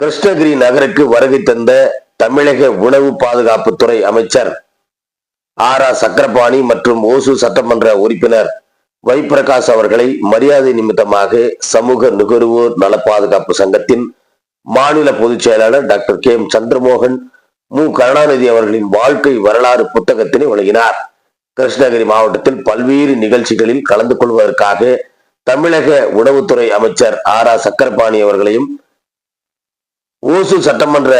கிருஷ்ணகிரி நகருக்கு வருகை தந்த தமிழக உணவு பாதுகாப்புத்துறை அமைச்சர் ஆர் ஆர் சக்கரபாணி மற்றும் ஓசூர் சட்டமன்ற உறுப்பினர் வைப்பிரகாஷ் அவர்களை மரியாதை நிமித்தமாக சமூக நுகர்வோர் நல பாதுகாப்பு சங்கத்தின் மாநில பொதுச் செயலாளர் டாக்டர் கே எம் சந்திரமோகன் மு. கருணாநிதி அவர்களின் வாழ்க்கை வரலாறு புத்தகத்தினை வழங்கினார். கிருஷ்ணகிரி மாவட்டத்தில் பல்வேறு நிகழ்ச்சிகளில் கலந்து கொள்வதற்காக தமிழக உணவுத்துறை அமைச்சர் ஆர் ஆர் சக்கரபாணி அவர்களையும் ஓசூர் சட்டமன்ற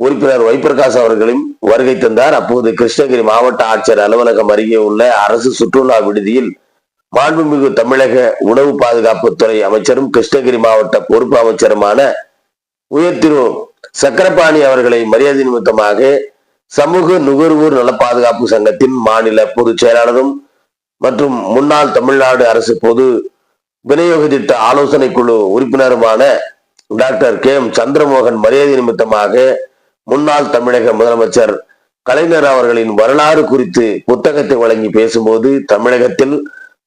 உறுப்பினர் வைப்பிரகாஷ் அவர்களும் வருகை தந்தார். அப்போது கிருஷ்ணகிரி மாவட்ட ஆட்சியர் அலுவலகம் அருகே உள்ள அரசு சுற்றுலா விடுதியில் மாண்புமிகு தமிழக உணவு பாதுகாப்புத்துறை அமைச்சரும் கிருஷ்ணகிரி மாவட்ட பொறுப்பு அமைச்சருமான உயர் திரு சக்கரபாணி அவர்களை மரியாதை நிமித்தமாக சமூக நுகர்வோர் நல பாதுகாப்பு சங்கத்தின் மாநில பொதுச் செயலாளரும் மற்றும் முன்னாள் தமிழ்நாடு அரசு பொது விநியோக திட்ட ஆலோசனை குழு உறுப்பினருமான டாக்டர் கே எம் சந்திரமோகன் மரியாதை நிமித்தமாக முன்னாள் தமிழக முதலமைச்சர் கலைஞர் அவர்களின் வரலாறு குறித்து புத்தகத்தை வழங்கி பேசும்போது தமிழகத்தில்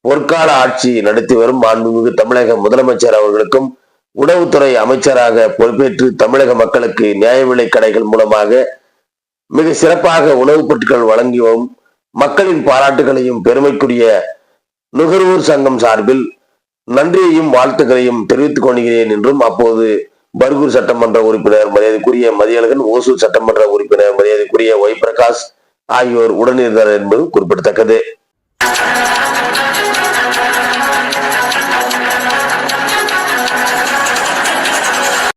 பொற்கால ஆட்சி நடத்தி வரும் மாண்புமிகு தமிழக முதலமைச்சர் அவர்களுக்கும் உணவுத்துறை அமைச்சராக பொறுப்பேற்று தமிழக மக்களுக்கு நியாய விலை கடைகள் மூலமாக மிக சிறப்பாக உணவுப் பொருட்கள் வழங்கியும் மக்களின் பாராட்டுகளையும் பெருமைக்குரிய நுகர்வோர் சங்கம் சார்பில் நன்றியையும் வாழ்த்துக்களையும் தெரிவித்துக் கொள்கிறேன் என்றும் அப்போது பர்கூர் சட்டமன்ற உறுப்பினர் மரியாதைக்குரிய மதியழகன் ஓசூர் சட்டமன்ற உறுப்பினர் மரியாதைக்குரிய ஒய் பிரகாஷ் ஆகியோர் உடனிருந்தார் என்பது குறிப்பிடத்தக்கது.